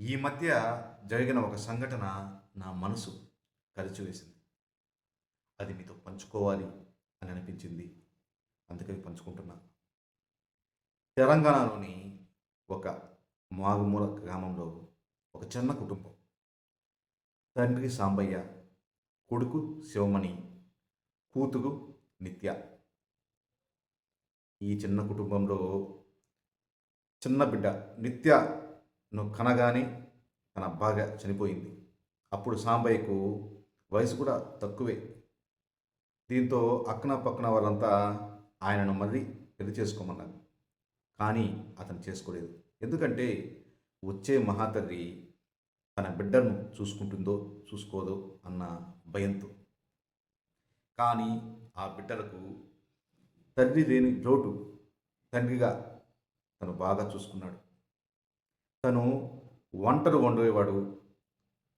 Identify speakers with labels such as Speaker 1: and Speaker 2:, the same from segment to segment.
Speaker 1: ఈ మధ్య జరిగిన ఒక సంఘటన నా మనసు కలిచివేసింది అది మీతో పంచుకోవాలి అని అనిపించింది. అందుకని పంచుకుంటున్నా. తెలంగాణలోని ఒక మాగుమూల గ్రామంలో ఒక చిన్న కుటుంబం. తండ్రి సాంబయ్య కొడుకు శివమణి కూతురు నిత్య. ఈ చిన్న కుటుంబంలో చిన్న బిడ్డ నిత్య కనగానే తన బాగా చనిపోయింది. అప్పుడు సాంబయ్యకు వయసు కూడా తక్కువే. దీంతో అక్కన పక్కన వాళ్ళంతా ఆయనను మళ్ళీ పెళ్ళి చేసుకోమన్నారు. కానీ అతను చేసుకోలేదు. ఎందుకంటే వచ్చే మహాతల్లి తన బిడ్డను చూసుకుంటుందో చూసుకోదో అన్న భయంతో. కానీ ఆ బిడ్డలకు తల్లి లేని లోటు తండ్రిగా తను బాగా చూసుకున్నాడు. తను వంటలు వండేవాడు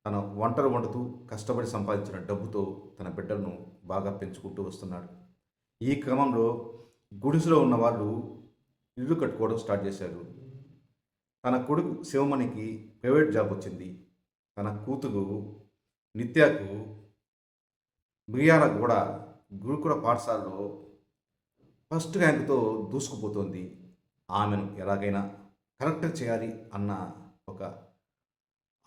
Speaker 1: తన వంటలు వండుతూ కష్టపడి సంపాదించిన డబ్బుతో తన బిడ్డలను బాగా పెంచుకుంటూ వస్తున్నాడు. ఈ క్రమంలో గుడిసెలో ఉన్న వాళ్ళు ఇల్లు కట్టుకోవడం స్టార్ట్ చేశారు. తన కొడుకు శివమణికి ప్రైవేట్ జాబ్ వచ్చింది. తన కూతురు నిత్యకు మిరియాల కూడా గురుకుల పాఠశాలలో ఫస్ట్ ర్యాంకుతో దూసుకుపోతోంది. ఆమెను ఎలాగైనా కరెక్ట్ చేయాలి అన్న ఒక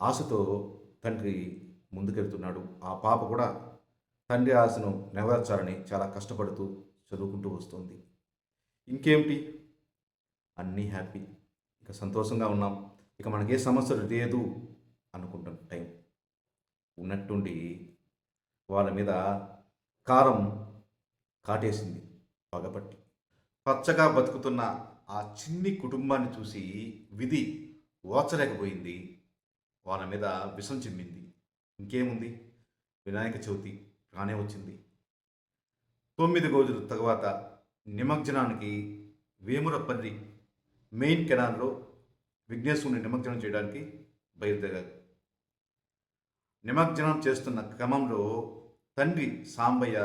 Speaker 1: ఆశతో తండ్రి ముందుకెళ్తున్నాడు. ఆ పాప కూడా తండ్రి ఆశను నెరవేర్చాలని చాలా కష్టపడుతూ చదువుకుంటూ వస్తుంది. ఇంకేమిటి? అన్నీ హ్యాపీ. ఇక సంతోషంగా ఉన్నాం. ఇక మనకి ఏ సమస్య లేదు అనుకుంటున్న టైం. ఉన్నట్టుండి వాళ్ళ మీద కారం కాటేసింది పగపట్టి. పచ్చగా బతుకుతున్న ఆ చిన్ని కుటుంబాన్ని చూసి విధి ఓచలేకపోయింది వాళ్ళ మీద విషం చిమ్మింది. ఇంకేముంది? వినాయక చవితి రానే వచ్చింది. తొమ్మిది రోజుల తర్వాత నిమజ్జనానికి వేమురపల్లి మెయిన్ కెనాల్లో విఘ్నేశ్వరుని నిమజ్జనం చేయడానికి బయలుదేరారు. నిమజ్జనం చేస్తున్న క్రమంలో తండ్రి సాంబయ్య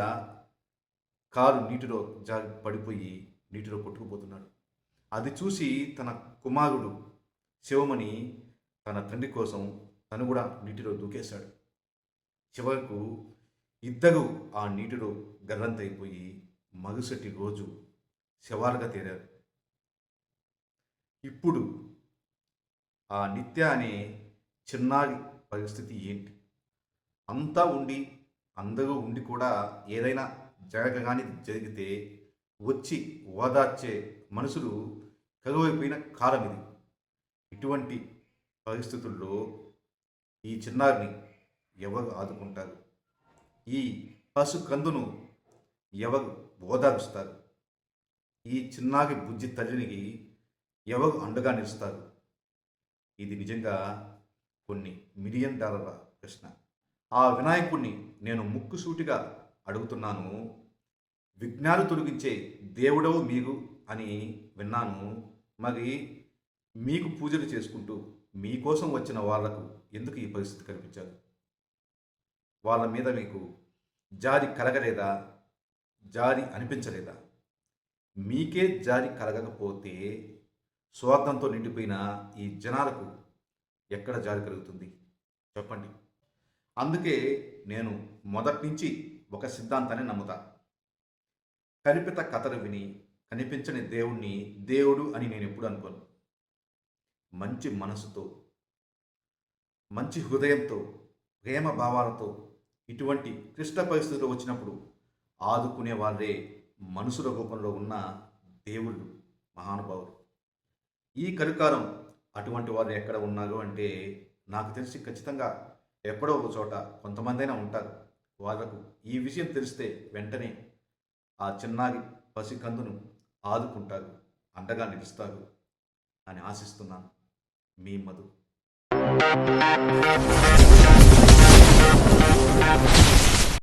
Speaker 1: కారు నీటిలో జారి పడిపోయి నీటిలో కొట్టుకుపోతున్నాడు. అది చూసి తన కుమారుడు శివమణి తన తండ్రి కోసం తను కూడా నీటిలో దూకేశాడు. చివరకు ఇద్దరు ఆ నీటిలో గల్లంతైపోయి మరుసటి రోజు శవాలుగా తేరారు. ఇప్పుడు ఆ నిత్య అనే చిన్నారి పరిస్థితి ఏంటి? అంతా ఉండి అందరూ ఉండి కూడా ఏదైనా జరగగానే జరిగితే వచ్చి ఓదార్చే మనుషులు కరువైపోయిన కాలం ఇది. ఇటువంటి పరిస్థితుల్లో ఈ చిన్నారిని ఎవరు ఆదుకుంటారు? ఈ పశు కందును ఎవరు ఓదారుస్తారు? ఈ చిన్నారి బుజ్జి తల్లినికి ఎవరు అండగా నిలుస్తారు? ఇది నిజంగా కొన్ని మిలియన్ డాలర్ల ప్రశ్న. ఆ వినాయకుడిని నేను ముక్కుసూటిగా అడుగుతున్నాను. విఘ్నాలు తొలగించే దేవుడవు మీకు అని విన్నాను. మరి మీకు పూజలు చేసుకుంటూ మీకోసం వచ్చిన వాళ్ళకు ఎందుకు ఈ పరిస్థితి కనిపించారు వాళ్ళ మీద మీకు జారి కలగలేదా? జారి అనిపించలేదా? మీకే జారి కలగకపోతే స్వార్థంతో నిండిపోయిన ఈ జనాలకు ఎక్కడ జారి కలుగుతుంది? చెప్పండి. అందుకే నేను మొదటి నుంచి ఒక సిద్ధాంతాన్ని నమ్ముతా. కనిపిత కథలు విని కనిపించని దేవుణ్ణి దేవుడు అని నేను ఎప్పుడు అనుకోను. మంచి మనసుతో మంచి హృదయంతో ప్రేమ భావాలతో ఇటువంటి క్లిష్ట పరిస్థితులు వచ్చినప్పుడు ఆదుకునే వాళ్ళే మనుషుల రూపంలో ఉన్న దేవుళ్ళు మహానుభావులు. ఈ కలికాలం అటువంటి వారు ఎక్కడ ఉన్నారు అంటే నాకు తెలిసి ఖచ్చితంగా ఎక్కడో ఒక చోట కొంతమందైనా ఉంటారు. వాళ్ళకు ఈ విషయం తెలిస్తే వెంటనే ఆ చిన్నారి పసికందును ఆదుకుంటారు అండగా నిలుస్తారు అని ఆశిస్తున్నాను. మీ మధు.